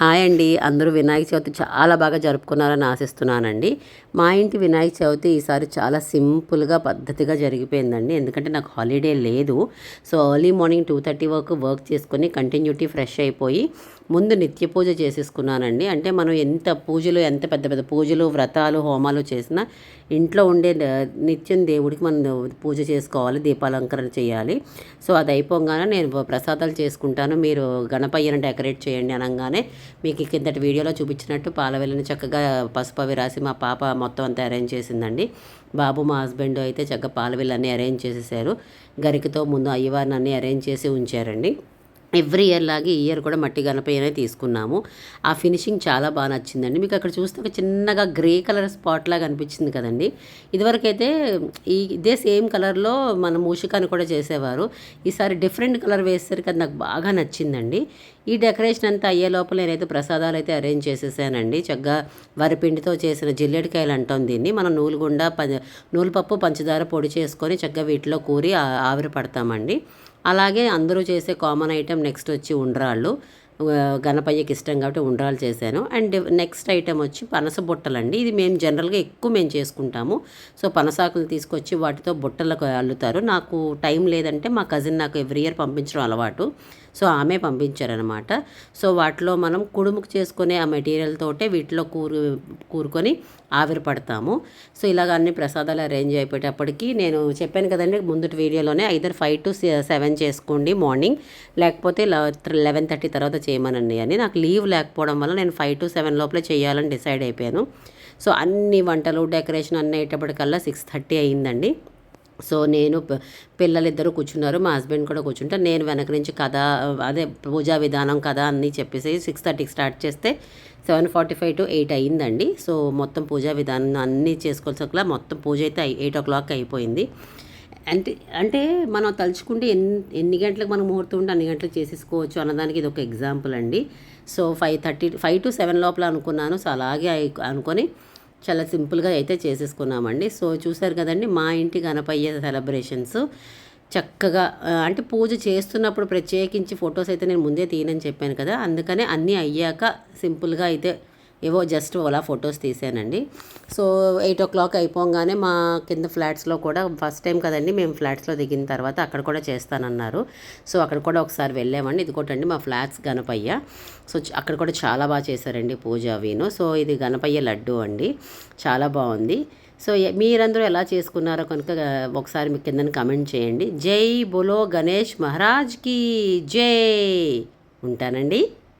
Hi అండి. అందరూ వినాయక చవితి చాలా బాగా జరుపుకున్నారని ఆశిస్తున్నానండి. మా ఇంటి వినాయక చవితి ఈసారి చాలా సింపుల్గా పద్ధతిగా జరిగిపోయిందండి. ఎందుకంటే నాకు హాలిడే లేదు. So early morning two thirty వరకు వర్క్ చేసుకొని కంటిన్యూటీ ఫ్రెష్ అయిపోయి ముందు నిత్య పూజ చేసేసుకున్నానండి. అంటే మనం ఎంత పూజలు ఎంత పెద్ద పెద్ద పూజలు వ్రతాలు హోమాలు చేసినా ఇంట్లో ఉండే నిత్యం దేవుడికి మనం పూజ చేసుకోవాలి దీపాలంకరణ చేయాలి. సో అది అయిపోగానే నేను ప్రసాదాలు చేసుకుంటాను. మీరు గణపయ్యను డెకరేట్ చేయండి అనగానే మీకు కిందటి వీడియోలో చూపించినట్టు పాలవెల్లని చక్కగా పసుపు అవి రాసి మా పాప మొత్తం అంతా అరేంజ్ చేసిందండి. బాబు మా హస్బెండ్ అయితే చక్కగా పాలవెల్లన్నీ అరేంజ్ చేసేసారు. గరికతో ముందు అయ్యవారిని అన్నీ అరేంజ్ చేసి ఉంచారండి. ఎవ్రీ ఇయర్ లాగే ఈ ఇయర్ కూడా మట్టి గణపయ్యనే తీసుకున్నాము. ఆ ఫినిషింగ్ చాలా బాగా నచ్చిందండి. మీకు అక్కడ చూస్తే ఒక చిన్నగా గ్రే కలర్ స్పాట్ లాగా అనిపించింది కదండి. ఇదివరకైతే ఈ ఇదే సేమ్ కలర్లో మన మూషికాన్ని కూడా చేసేవారు. ఈసారి డిఫరెంట్ కలర్ వేసేసరికి అది నాకు బాగా నచ్చిందండి. ఈ డెకరేషన్ అంతా అయ్యే లోపల నేనైతే ప్రసాదాలు అయితే అరేంజ్ చేసేసానండి. చక్కగా వరిపిండితో చేసిన జిల్లెడికాయలు అంటాం దీన్ని. మనం నూలుగుండా ప నూలుపప్పు పంచదార పొడి చేసుకొని చక్కగా వీటిలో కూరి ఆవిరి పడతామండి. అలాగే అందరూ చేసే కామన్ ఐటెం నెక్స్ట్ వచ్చి ఉండ్రాళ్ళు. గణపయ్యకి ఇష్టం కాబట్టి ఉండ్రాలు చేశాను. అండ్ నెక్స్ట్ ఐటెం వచ్చి పనస బుట్టలండి. ఇది మేము జనరల్గా ఎక్కువ మేము చేసుకుంటాము. సో పనసాకులు తీసుకొచ్చి వాటితో బుట్టలకు అల్లుతారు. నాకు టైం లేదంటే మా కజిన్ నాకు ఎవ్రీ ఇయర్ పంపించడం అలవాటు. సో ఆమె పంపించారనమాట సో వాటిలో మనం కుడుముకు చేసుకునే ఆ మెటీరియల్ తోటే వీటిలో కూరు కూరుకొని ఆవిరి పడతాము. సో ఇలాగ అన్ని ప్రసాదాలు అరేంజ్ అయిపోయేటప్పటికి నేను చెప్పాను కదండి ముందుటి వీడియోలోనే ఐదర్ ఫైవ్ టు సెవెన్ చేసుకోండి మార్నింగ్. లేకపోతే లెవెన్ థర్టీ తర్వాత చేయమనండి అని. నాకు లీవ్ లేకపోవడం వల్ల నేను ఫైవ్ టు సెవెన్ లోపలే చేయాలని డిసైడ్ అయిపోయాను. సో అన్ని వంటలు డెకరేషన్ అన్నీ అయ్యేటప్పటికల్లా సిక్స్ థర్టీ అయ్యిందండి సో నేను పిల్లలిద్దరూ కూర్చున్నారు మా హస్బెండ్ కూడా కూర్చుంటారు. నేను వెనక నుంచి కథ అదే పూజా విధానం కథ అన్నీ చెప్పేసి సిక్స్ థర్టీకి స్టార్ట్ చేస్తే seven forty five to eight అయ్యిందండి సో మొత్తం పూజా విధానం అన్నీ చేసుకోవాల్సిన మొత్తం పూజ అయితే ఎయిట్ ఓ క్లాక్ అయిపోయింది. అంటే అంటే మనం తలుచుకుంటే ఎన్ని ఎన్ని గంటలకు మనం ముహూర్తం ఉంటే అన్ని గంటలకు చేసేసుకోవచ్చు అన్నదానికి ఇది ఒక ఎగ్జాంపుల్ అండి. So five thirty five to seven లోపల అనుకున్నాను. సో అలాగే అనుకొని చాలా సింపుల్గా అయితే చేసేసుకున్నామండి. సో చూసారు కదండి మా ఇంటి గణపయ్య సెలబ్రేషన్స్. చక్కగా అంటే పూజ చేస్తున్నప్పుడు ప్రత్యేకించి ఫొటోస్ అయితే నేను ముందే తీయనని చెప్పాను కదా అందుకనే అన్నీ అయ్యాక సింపుల్గా అయితే ఏవో జస్ట్ అలా ఫొటోస్ తీసానండి. సో ఎయిట్ ఓ క్లాక్ అయిపోగానే మా కింద ఫ్లాట్స్లో కూడా ఫస్ట్ టైం కదండి మేము ఫ్లాట్స్లో దిగిన తర్వాత అక్కడ కూడా చేస్తానన్నారు. సో అక్కడ కూడా ఒకసారి వెళ్ళామండి. ఇది కొట్టండి మా ఫ్లాట్స్ గణపయ్య. సో అక్కడ కూడా చాలా బాగా చేశారండి పూజ వీను సో ఇది గణపయ్య లడ్డు అండి. చాలా బాగుంది. సో మీరందరూ ఎలా చేసుకున్నారో కనుక ఒకసారి మీ కిందని కమెంట్ చేయండి. జై బోలో గణేష్ మహారాజ్కి జై. ఉంటానండి.